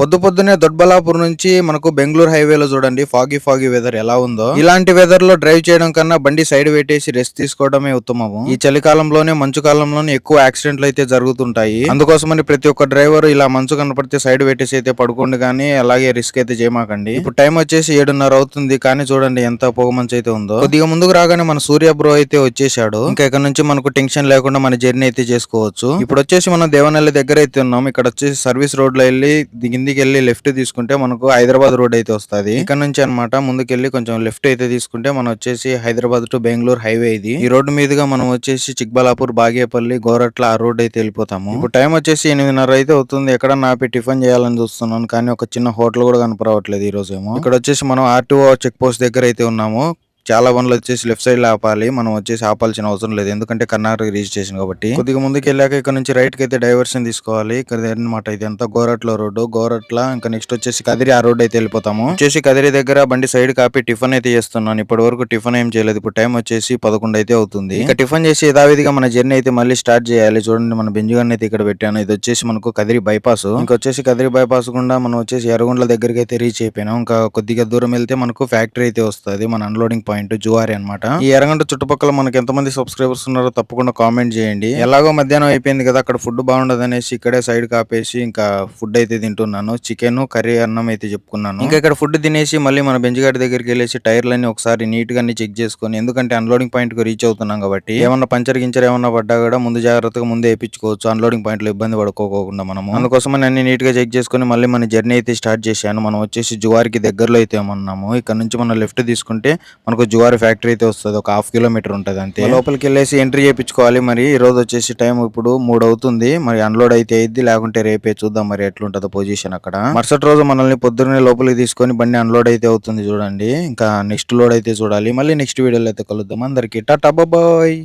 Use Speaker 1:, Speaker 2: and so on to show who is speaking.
Speaker 1: పొద్దు పొద్దునే దొడ్బలాపూర్ నుంచి మనకు బెంగళూరు హైవేలో చూడండి ఫాగీ ఫాగీ వెదర్ ఎలా ఉందో. ఇలాంటి వెదర్లో డ్రైవ్ చేయడం కన్నా బండి సైడ్ పెట్టేసి రెస్ట్ తీసుకోవడమే ఉత్తమము. ఈ చలికాలంలోనే మంచు కాలంలోనే ఎక్కువ యాక్సిడెంట్లు అయితే జరుగుతుంటాయి. అందుకోసమని ప్రతి ఒక్క డ్రైవర్ ఇలా మంచు కనపడితే సైడ్ పెట్టేసి అయితే పడుకోండి కానీ అలాగే రిస్క్ అయితే చేయమాకండి. ఇప్పుడు టైం వచ్చేసి ఏడున్నర అవుతుంది కానీ చూడండి ఎంత పొగ మంచు అయితే ఉందో. కొద్దిగా ముందుకు రాగానే మన సూర్య బ్రో అయితే వచ్చేసాడు ఇంకా ఇక్కడ నుంచి మనకు టెన్షన్ లేకుండా మన జర్నీ అయితే చేసుకోవచ్చు. ఇప్పుడు వచ్చేసి మనం దేవనల్లి దగ్గర అయితే ఉన్నాం. ఇక్కడ వచ్చేసి సర్వీస్ రోడ్లో వెళ్ళి దిగింది కిందికి వెళ్ళి లెఫ్ట్ తీసుకుంటే మనకు హైదరాబాద్ రోడ్ అయితే వస్తది. ఇక్కడ నుంచి అన్నమాట ముందుకెళ్ళి కొంచెం లెఫ్ట్ అయితే తీసుకుంటే మనం వచ్చేసి హైదరాబాద్ టు బెంగళూరు హైవే ఇది. ఈ రోడ్డు మీదుగా మనం వచ్చేసి చిక్బలాపూర్ బాగేపల్లి గోరట్ల ఆ రోడ్ అయితే వెళ్ళిపోతాము. ఇప్పుడు టైం వచ్చేసి ఎనిమిదిన్నర అయితే అవుతుంది. ఎక్కడ నాపి టిఫిన్ చేయాలని చూస్తున్నాను. కానీ ఒక చిన్న హోటల్ కూడా కనపడవట్లేదు ఈ రోజు ఏమో ఇక్కడ వచ్చేసి మనం ఆర్టీఓ చెక్ పోస్ట్ దగ్గర అయితే ఉన్నాము. చాలా బండ్లు వచ్చేసి లెఫ్ట్ సైడ్లో ఆపాలి మనం వచ్చేసి ఆపాల్సిన అవసరం లేదు. ఎందుకంటే కర్ణాటక రిజిస్ట్రేషన్ కాబట్టి. కొద్దిగా ముందుకు వెళ్ళాక ఇక్కడ నుంచి రైట్కి అయితే డైవర్షన్ తీసుకోవాలి. ఇక్కడ అనమాట ఇది అంతా గోరట్ల రోడ్డు. గోరట్ల ఇంకా నెక్స్ట్ వచ్చేసి కదిరి ఆ రోడ్ అయితే వెళ్ళిపోతాము. వచ్చేసి కదిరి దగ్గర బండి సైడ్ కాపీ టిఫిన్ అయితే చేస్తున్నాను. ఇప్పటి వరకు టిఫిన్ ఏం చేయలేదు. ఇప్పుడు టైం వచ్చేసి పదకొండు అయితే అవుతుంది. ఇక టిఫిన్ చేసి యథావిధిగా మన జర్నీ అయితే మళ్ళీ స్టార్ట్ చేయాలి. చూడండి మన బెంజుగాన్ని అయితే ఇక్కడ పెట్టాను. ఇది వచ్చేసి మనకు కదిరి బైపాస్ ఇంకొచ్చేసి కదిరి బైపాస్ గుండా మనం వచ్చేసి ఎర్రగుండ్ల దగ్గరికి అయితే రీచ్ అయిపోయినాం. ఇంకా కొద్దిగా దూరం వెళ్తే మనకు ఫ్యాక్టరీ అయితే వస్తుంది. మన అన్లోడింగ్ పాయింట్ జువారి అనమాట ఈ ఎర్రగంట చుట్టుపక్కల మనకి ఎంతమంది సబ్స్క్రైబర్స్ ఉన్నారో తప్పకుండా కామెంట్ చేయండి. ఎలాగో మధ్యాహ్నం అయిపోయింది కదా అక్కడ ఫుడ్ బాగుండదు అనేసి ఇక్కడే సైడ్ కాపేసి ఇంకా ఫుడ్ అయితే తింటున్నాను. చికెన్ కర్రీ అన్నం అయితే చెప్పుకున్నాను. ఇంకా ఇక్కడ ఫుడ్ తినేసి మళ్ళీ మన బెంజ్గాడి దగ్గరికి వెళ్ళేసి టైర్లన్నీ ఒకసారి నీట్గా చెక్ చేసుకొని ఎందుకంటే అన్లోడింగ్ పాయింట్కు రీచ్ అవుతున్నాం కాబట్టి ఏమన్నా పంచర్ గించర్ ఏమన్నా పడ్డా కూడా ముందు జాగ్రత్తగా ముందే వేయించుకోవచ్చు. అన్లోడింగ్ పాయింట్లో ఇబ్బంది పడుకోకుండా మనము. అందుకోసం అన్ని నీట్గా చెక్ చేసుకొని మళ్ళీ మన జర్నీ అయితే స్టార్ట్ చేశాను. మనం వచ్చేసి జువారికి దగ్గరలో అయితే ఉన్నాము ఇక్కడ నుంచి మనం లెఫ్ట్ తీసుకుంటే మనకు జువారి ఫ్యాక్టరీ అయితే వస్తుంది. ఒక హాఫ్ కిలోమీటర్ ఉంటుంది అంతే. లోపలికి వెళ్ళేసి ఎంట్రీ చేయించుకోవాలి మరి. ఈ రోజు వచ్చేసి టైం ఇప్పుడు మూడు అవుతుంది. మరి అన్లోడ్ అయితే అయింది లేకుంటే రేపే చూద్దాం మరి ఎట్లుంటుందో పొజిషన్ అక్కడ. మరుసటి రోజు మనల్ని పొద్దున్నే లోపలికి తీసుకొని బండి అన్లోడ్ అయితే అవుతుంది చూడండి. ఇంకా నెక్స్ట్ లోడ్ అయితే చూడాలి. మళ్ళీ నెక్స్ట్ వీడియోలో అయితే కలుద్దాం. అందరికి టాటా బాయ్.